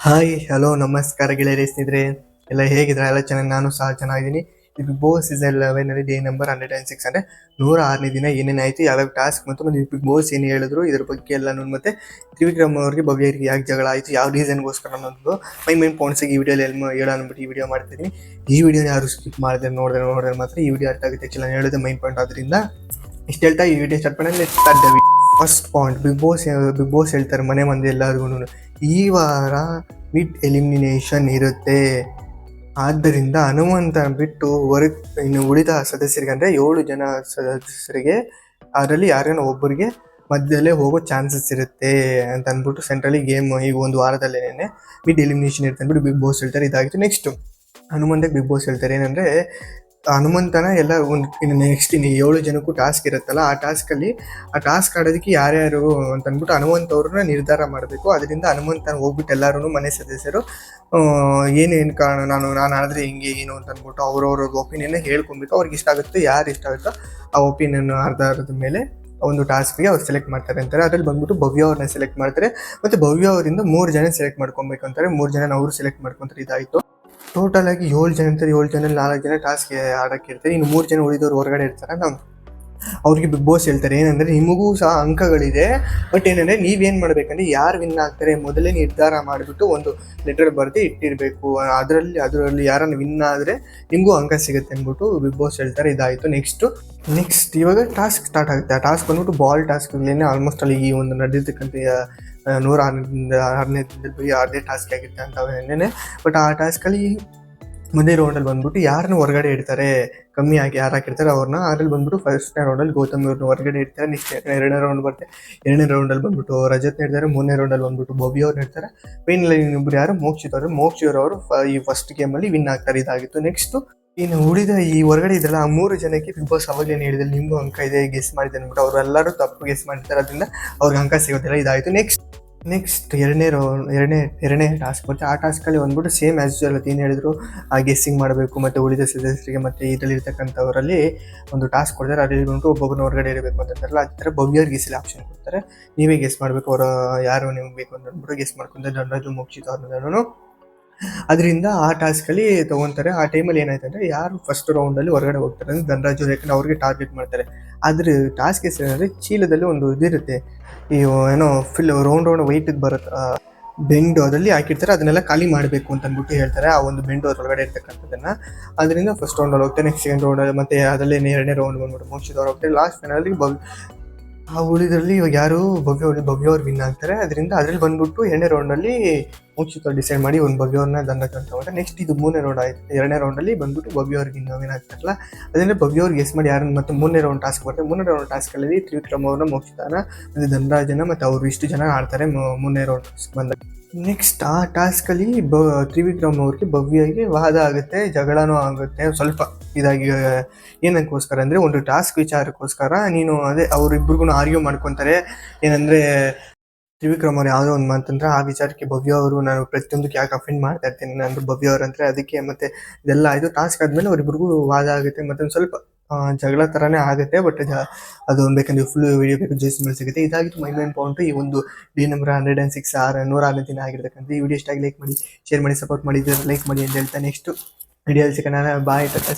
Hi hello ನಮಸ್ಕಾರ ಗೆಳೆಯರೇ, ಸ್ನೇಹಿತರೆ. ಎಲ್ಲ ಹೇಗಿದ್ರೆ ಎಲ್ಲ ಚೆನ್ನಾಗಿ? ನಾನು ಸಹ ಚೆನ್ನಾಗಿದ್ದೀನಿ. ಬಿಗ್ ಬಾಸ್ ಸೀಸನ್ ಲೆವೆನ್ ಅಲ್ಲಿ day number hundred and six ಅಂದರೆ ನೂರ ಆರನೇ ದಿನ ಏನೇನಾಯಿತು ಯಾವ್ಯಾವ ಟಾಸ್ಕ್ ಮತ್ತು ಮತ್ತೆ ಬಿಗ್ ಬಾಸ್ ಏನು ಹೇಳಿದ್ರು, ಇದ್ರ ಬಗ್ಗೆ ಎಲ್ಲ ಮತ್ತೆ ತ್ರಿವಿಕ್ರಮ್ ಅವ್ರಿಗೆ ಭವ್ಯರಿಗೆ ಯಾಕೆ ಜಗಳ ಆಯಿತು, ಯಾವ ರೀಸನ್ಗೋಸ್ಕರ ಅನ್ನೋದು ಮೈ ಮೈನ್ ಪಾಯಿಂಟ್ಸಿಗೆ ಈ ವಿಡಿಯೋಲಿ ಎಲ್ಲಿ ಹೇಳೋ ಅಂದ್ಬಿಟ್ಟು ಈ ವಿಡಿಯೋ ಮಾಡ್ತೀನಿ ಈ ವಿಡಿಯೋನ ಯಾರು ಸ್ಕಿಪ್ ಮಾಡಿದ್ರೆ ನೋಡಿದ್ರೆ ನೋಡಿದ್ರೆ ಮಾತ್ರ ಈ ವಿಡಿಯೋ ಅರ್ಥ ಆಗುತ್ತೆ ನಾನು ಹೇಳಿದೆ ಮೈನ್ ಪಾಯಿಂಟ್ ಆದ್ರಿಂದ. ಇಷ್ಟು ಹೇಳ್ತಾ ಈ ವಿಡಿಯೋ ಸ್ಟಾರ್ಟ್ ಮಾಡಿ first point big boss big boss ಹೇಳ್ತಾರೆ ಮನೆ ಮಂದಿ ಎಲ್ಲರಿಗೂ ಈ ವಾರ ಮಿಡ್ ಎಲಿಮಿನೇಷನ್ ಇರುತ್ತೆ. ಆದ್ದರಿಂದ ಹನುಮಂತ ಬಿಟ್ಟು ಹೊರಗೆ ಇನ್ನು ಉಳಿದ ಸದಸ್ಯರಿಗೆ ಅಂದರೆ ಏಳು ಜನ ಸದಸ್ಯರಿಗೆ, ಅದರಲ್ಲಿ ಯಾರೇನೋ ಒಬ್ಬರಿಗೆ ಮಧ್ಯದಲ್ಲೇ ಹೋಗೋ ಚಾನ್ಸಸ್ ಇರುತ್ತೆ ಅಂತ ಅಂದ್ಬಿಟ್ಟು ಸೆಂಟ್ರಲಿ ಗೇಮ್ ಈಗ ಒಂದು ವಾರದಲ್ಲೇನೆ ಮಿಡ್ ಎಲಿಮಿನೇಷನ್ ಇರುತ್ತೆ ಅಂದ್ಬಿಟ್ಟು ಬಿಗ್ ಬಾಸ್ ಹೇಳ್ತಾರೆ. ಇದಾಗಿತ್ತು ನೆಕ್ಸ್ಟ್ ಹನುಮಂತಕ್ಕೆ ಬಿಗ್ ಬಾಸ್ ಹೇಳ್ತಾರೆ ಏನಂದರೆ ಹನುಮಂತನ ಎಲ್ಲ ಒಂದು ನೆಕ್ಸ್ಟ್ ಇನ್ನು ಏಳು ಜನಕ್ಕೂ ಟಾಸ್ಕ್ ಇರುತ್ತಲ್ಲ, ಆ ಟಾಸ್ಕಲ್ಲಿ ಆ ಟಾಸ್ಕ್ ಆಡೋದಕ್ಕೆ ಯಾರ್ಯಾರು ಅಂತ ಅಂದ್ಬಿಟ್ಟು ಹನುಮಂತ ಅವ್ರನ್ನ ನಿರ್ಧಾರ ಮಾಡಬೇಕು. ಅದರಿಂದ ಹನುಮಂತನ ಹೋಗ್ಬಿಟ್ಟು ಎಲ್ಲರೂ ಮನೆ ಸದಸ್ಯರು ಏನೇನು ಕಾರಣ ನಾನು ನಾನು ಆಡಿದ್ರೆ ಹಿಂಗೆ ಏನು ಅಂತ ಅಂದ್ಬಿಟ್ಟು ಅವ್ರವ್ರ ಒಪಿನಿಯನ್ನ ಹೇಳ್ಕೊಬೇಕು ಅವ್ರಿಗೆ ಇಷ್ಟ ಆಗುತ್ತೆ, ಯಾರು ಇಷ್ಟ ಆಗುತ್ತೋ ಆ ಒಪಿನಿಯನ್ ಆಧಾರದ ಮೇಲೆ ಒಂದು ಟಾಸ್ಕ್ಗೆ ಅವ್ರು ಸೆಲೆಕ್ಟ್ ಮಾಡ್ತಾರೆ ಅಂತಾರೆ. ಅದ್ರಲ್ಲಿ ಬಂದ್ಬಿಟ್ಟು ಭವ್ಯ ಅವ್ರನ್ನ ಸೆಲೆಕ್ಟ್ ಮಾಡ್ತಾರೆ. ಮತ್ತೆ ಭವ್ಯ ಅವರಿಂದ ಮೂರು ಜನ ಸೆಲೆಕ್ಟ್ ಮಾಡ್ಕೊಬೇಕು ಅಂತಾರೆ. ಮೂರು ಜನ ಅವರು ಸೆಲೆಕ್ಟ್ ಮಾಡ್ಕೊಂತಾರೆ ಇದಾಯಿತು. ಟೋಟಲ್ ಆಗಿ ಏಳು ಜನ ಇರ್ತಾರೆ, ಏಳು ಜನ ನಾಲ್ಕು ಜನ ಟಾಸ್ಕ್ ಆಡಕ್ಕೆ ಇರ್ತಾರೆ. ಇನ್ನು ಮೂರು ಜನ ಉಳಿದವರು ಹೊರಗಡೆ ಇರ್ತಾರೆ ನಾವು ಅವ್ರಿಗೆ ಬಿಗ್ ಬಾಸ್ ಹೇಳ್ತಾರೆ. ಏನಂದ್ರೆ ನಿಮಗೂ ಸಹ ಅಂಕಗಳಿದೆ. ಬಟ್ ಏನಂದ್ರೆ ನೀವೇನು ಮಾಡ್ಬೇಕಂದ್ರೆ ಯಾರು ವಿನ್ ಆಗ್ತಾರೆ ಮೊದಲೇ ನಿರ್ಧಾರ ಮಾಡಿಬಿಟ್ಟು ಒಂದು ಲೆಟರ್ ಬರೆದು ಇಟ್ಟಿರಬೇಕು. ಅದರಲ್ಲಿ ಅದರಲ್ಲಿ ಯಾರನ್ನು ವಿನ್ ಆದರೆ ನಿಮಗೂ ಅಂಕ ಸಿಗುತ್ತೆ ಅಂದ್ಬಿಟ್ಟು ಬಿಗ್ ಬಾಸ್ ಹೇಳ್ತಾರೆ. ಇದಾಯಿತು. ನೆಕ್ಸ್ಟ್ ನೆಕ್ಸ್ಟ್ ಇವಾಗ ಟಾಸ್ಕ್ ಸ್ಟಾರ್ಟ್ ಆಗುತ್ತೆ. ಆ ಟಾಸ್ಕ್ ಬಂದ್ಬಿಟ್ಟು ಬಾಲ್ ಟಾಸ್ಕ್ಗಳೇನೆ ಆಲ್ಮೋಸ್ಟ್ ಅಲ್ಲಿ ಈ ಒಂದು ನಡೆದಿರ್ತಕ್ಕಂಥ ನೂರ ಆರರಿಂದ ಆರನೇ ಬರೀ ಟಾಸ್ಕ್ ಆಗಿರುತ್ತೆ ಅಂತ ಬಟ್ ಆ ಟಾಸ್ಕಲ್ಲಿ ಮುಂದೆ ರೌಂಡಲ್ಲಿ ಬಂದ್ಬಿಟ್ಟು ಯಾರನ್ನ ಹೊರಗಡೆ ಇಡ್ತಾರೆ, ಕಮ್ಮಿ ಆಗಿ ಯಾರು ಹಾಕಿರ್ತಾರೆ ಅವ್ರನ್ನ ಅದ್ರಲ್ಲಿ ಬಂದ್ಬಿಟ್ಟು ಫಸ್ಟ್ನೇ ರೌಂಡಲ್ಲಿ ಗೌತಮ್ ಇವ್ರನ್ನ ಹೊರಗಡೆ ಇಡ್ತಾರೆ, ನೆಕ್ಸ್ಟ್ ಎರಡನೇ ರೌಂಡ್ ಬರುತ್ತೆ. ಎರಡನೇ ರೌಂಡಲ್ಲಿ ಬಂದ್ಬಿಟ್ಟು ರಜತ್ ಇಡ್ತಾರೆ, ಮೂರನೇ ರೌಂಡಲ್ಲಿ ಬಂದ್ಬಿಟ್ಟು ಬೊಬಿ ಅವ್ರು ಇಡ್ತಾರೆ. ಫೈನಲ್ ಇನ್ನೊಬ್ರು ಯಾರು? ಮೋಕ್ಷಿತ್ ಅವರು. ಮೋಕ್ಷಿತ್ ಅವರು ಈ ಫಸ್ಟ್ ಗೇಮಲ್ಲಿ ವಿನ್ ಆಗ್ತಾರೆ, ಇದಾಗಿತ್ತು. ನೆಕ್ಸ್ಟ್ ಇನ್ನು ಉಳಿದ ಈ ಹೊರಗಡೆ ಇದ್ರಲ್ಲ, ಆ ಮೂರು ಜನಕ್ಕೆ ಬಿಗ್ ಬಾಸ್ ಅವಾಗಲೇ ಹೇಳಿದ್ರೆ? ನಿಮಗೂ ಅಂಕ ಇದೆ ಗೆಸ್ ಮಾಡಿದೆ ಅಂದ್ಬಿಟ್ಟು ಅವರೆಲ್ಲರೂ ತಪ್ಪು ಗೆಸ್ ಮಾಡಿರ್ತಾರೆ, ಅದರಿಂದ ಅವ್ರಿಗೆ ಅಂಕ ಸಿಗೋದಿಲ್ಲ, ಇದಾಯಿತು. ನೆಕ್ಸ್ಟ್ ನೆಕ್ಸ್ಟ್ ಎರಡನೇ ರೌಂಡ್ ಎರಡನೇ ಎರಡನೇ ಟಾಸ್ಕ್ ಬರುತ್ತೆ. ಆ ಟಾಸ್ಕಲ್ಲಿ ಬಂದ್ಬಿಟ್ಟು ಸೇಮ್ ಆ್ಯಸ್ ಯೂಶಲ್ ಏನು ಹೇಳಿದ್ರು, ಆ ಗೆಸ್ಸಿಂಗ್ ಮಾಡಬೇಕು, ಮತ್ತು ಉಳಿದ ಸದಸ್ಯರಿಗೆ ಮತ್ತು ಇದರಲ್ಲಿ ಇರ್ತಕ್ಕಂಥವರಲ್ಲಿ ಒಂದು ಟಾಸ್ಕ್ ಕೊಡ್ತಾರೆ. ಅದರಲ್ಲಿ ಬಂದು ಒಬ್ಬೊಬ್ಬನ ಹೊರಗಡೆ ಇರಬೇಕು ಅಂತ ಅಂತಾರಲ್ಲ ಅದೇ ಥರ ಬವ್ಯರ್ ಗೆಸ್ಸಲ್ಲಿ ಆಪ್ಷನ್ ಕೊಡ್ತಾರೆ. ನೀವೇ ಗೆಸ್ ಮಾಡಬೇಕು, ಅವರ, ಯಾರು ನಿಮ್ಗೆ ಬೇಕು ಅಂತ ಅಂದ್ಬಿಟ್ಟು ಗೆಸ್ ಮಾಡ್ಕೊಂಡ್ರೆ ದಂಡರಾಜು ಮುಗಿಸಿತು ಅವ್ರನ್ನೂ ಅದರಿಂದ ಆ ಟಾಸ್ಕಲ್ಲಿ ತೊಗೊತಾರೆ. ಆ ಟೈಮಲ್ಲಿ ಏನಾಯ್ತು ಅಂದರೆ ಯಾರು ಫಸ್ಟ್ ರೌಂಡಲ್ಲಿ ಹೊರಗಡೆ ಹೋಗ್ತಾರೆ ಅಂದರೆ ಧನರಾಜು ಯಾಕಂದ್ರೆ ಅವ್ರಿಗೆ ಟಾರ್ಗೆಟ್ ಮಾಡ್ತಾರೆ. ಅದ್ರ ಟಾಸ್ಕ್ ಹೆಸರು ಚೀಲದಲ್ಲಿ ಒಂದು ಇದಿರುತ್ತೆ ಈ ಏನೋ ಫಿಲ್ ರೌಂಡ್ ರೌಂಡ್ ವೈಟ್ ಬರುತ್ತೆ ಬೆಂಡು ಅದರಲ್ಲಿ ಹಾಕಿರ್ತಾರೆ. ಅದನ್ನೆಲ್ಲ ಖಾಲಿ ಮಾಡಬೇಕು ಅಂತ ಅಂದ್ಬಿಟ್ಟು ಹೇಳ್ತಾರೆ. ಆ ಒಂದು ಬೆಂಡು ಅದ್ರೊಳಗಡೆ ಇರ್ತಕ್ಕಂಥದ್ದನ್ನ. ಅದರಿಂದ ಫಸ್ಟ್ ರೌಂಡಲ್ಲಿ ಹೋಗ್ತಾರೆ ನೆಕ್ಸ್ಟ್ ಸೆಕೆಂಡ್ ರೌಂಡಲ್ಲಿ ಮತ್ತೆ ಅದರಲ್ಲಿ ಎರಡನೇ ರೌಂಡ್ ಬಂದ್ಬಿಟ್ಟು ಮುಗಿಸಿದವ್ರು ಹೋಗ್ತಾರೆ. ಲಾಸ್ಟ್ ಫೈನಲಿ ಬಗ್ ಆ ಉಳಿದ್ರಲ್ಲಿ ಇವಾಗ ಯಾರು ಭವ್ಯ ಭವ್ಯ ಅವ್ರು ವಿನ್ ಆಗ್ತಾರೆ. ಅದರಿಂದ ಅದ್ರಲ್ಲಿ ಬಂದ್ಬಿಟ್ಟು ಎರಡನೇ ರೌಂಡಲ್ಲಿ ಮುಗಿಸಿತ್ತು ಡಿಸೈಡ್ ಮಾಡಿ ಒಂದು ಭವ್ಯ ಅವ್ರನ್ನ ದಂಡ ಹೋದ್ರೆ ನೆಕ್ಸ್ಟ್ ಇದು ಮೂರನೇ ರೌಂಡ್ ಆಯ್ತು. ಎರಡನೇ ರೌಂಡಲ್ಲಿ ಬಂದ್ಬಿಟ್ಟು ಭವ್ಯ ಅವ್ರಿಗೆ ಇನ್ನು ವಿನ್ ಆಗ್ತಾರಲ್ಲ. ಅದರಿಂದ ಭವ್ಯ ಗೆಸ್ ಮಾಡಿ ಯಾರನ್ನ ಮತ್ತೆ ಮೂರನೇ ರೌಂಡ್ ಟಾಸ್ಕ್ ಬರುತ್ತೆ. ಮೂರನೇ ರೌಂಡ್ ಟಾಸ್ಕಲ್ಲಿ ತ್ರಿವಿಕ್ರಮ್ ಅವ್ರನ್ನ ಮೋಕ್ಷಿತಾನ ಮತ್ತು ಧನರಾಜನ ಮತ್ತು ಅವರು ಇಷ್ಟು ಜನ ಆಡ್ತಾರೆ ಮೂರನೇ ರೌಂಡ್ ಬಂದಾಗ. ನೆಕ್ಸ್ಟ್ ಆ ಟಾಸ್ಕಲ್ಲಿ ಬ ತ್ರಿವಿಕ್ರಮ್ ಅವ್ರಿಗೆ ಭವ್ಯಗೆ ವಾದ ಆಗುತ್ತೆ, ಜಗಳನೂ ಆಗುತ್ತೆ. ಸ್ವಲ್ಪ ಇದಾಗಿ ಏನಕ್ಕೋಸ್ಕರ ಅಂದರೆ ಒಂದು ಟಾಸ್ಕ್ ವಿಚಾರಕ್ಕೋಸ್ಕರ ನೀನು ಅದೇ ಅವರಿಬ್ರಿಗೂ ಆರ್ಗ್ಯೂ ಮಾಡ್ಕೊತಾರೆ. ಏನಂದರೆ ತ್ರಿವಿಕ್ರಮ್ ಅವ್ರು ಯಾವುದೋ ಒಂದು ಮಾತಂದ್ರೆ, ಆ ವಿಚಾರಕ್ಕೆ ಭವ್ಯ ಅವರು ನಾನು ಪ್ರತಿಯೊಂದಕ್ಕೆ ಯಾಕೆ ಅಫೆಂಡ್ ಮಾಡ್ತಾ ಇರ್ತೀನಿ, ನಾನು ಭವ್ಯ ಅಂದರೆ ಅದಕ್ಕೆ ಮತ್ತೆ ಇದೆಲ್ಲ ಆಯಿತು. ಟಾಸ್ಕ್ ಆದಮೇಲೆ ಅವರಿಬ್ಬರಿಗೂ ವಾದ ಆಗುತ್ತೆ, ಮತ್ತೊಂದು ಸ್ವಲ್ಪ ಜಗಳ ತರನೇ ಆಗುತ್ತೆ ಬಟ್ ಅದು ಬೇಕಂದ್ರೆ ಫುಲ್ ವಿಡಿಯೋ ಬೇಕು ಜೇಸ್ ಮೇಲೆ ಸಿಗುತ್ತೆ. ಇದಾಗಿತ್ತು ಮೈ ಮೈನ್ ಪಾಯಿಂಟ್ ಈ ಒಂದು D number hundred and six R ನೂರ ಆರನೇ ದಿನ ಆಗಿರ್ತಕ್ಕಂಥ ಈ ವಿಡಿಯೋ ಇಷ್ಟಾಗಿ ಲೈಕ್ ಮಾಡಿ ಶೇರ್ ಮಾಡಿ ಸಪೋರ್ಟ್ ಮಾಡಿ ಲೈಕ್ ಮಾಡಿ ಅಂತ ಹೇಳ್ತಾ ನೆಕ್ಸ್ಟ್ ವಿಡಿಯೋ ಸಿಗೋಣ. ಬಾಯ್ ಟಾಟಾ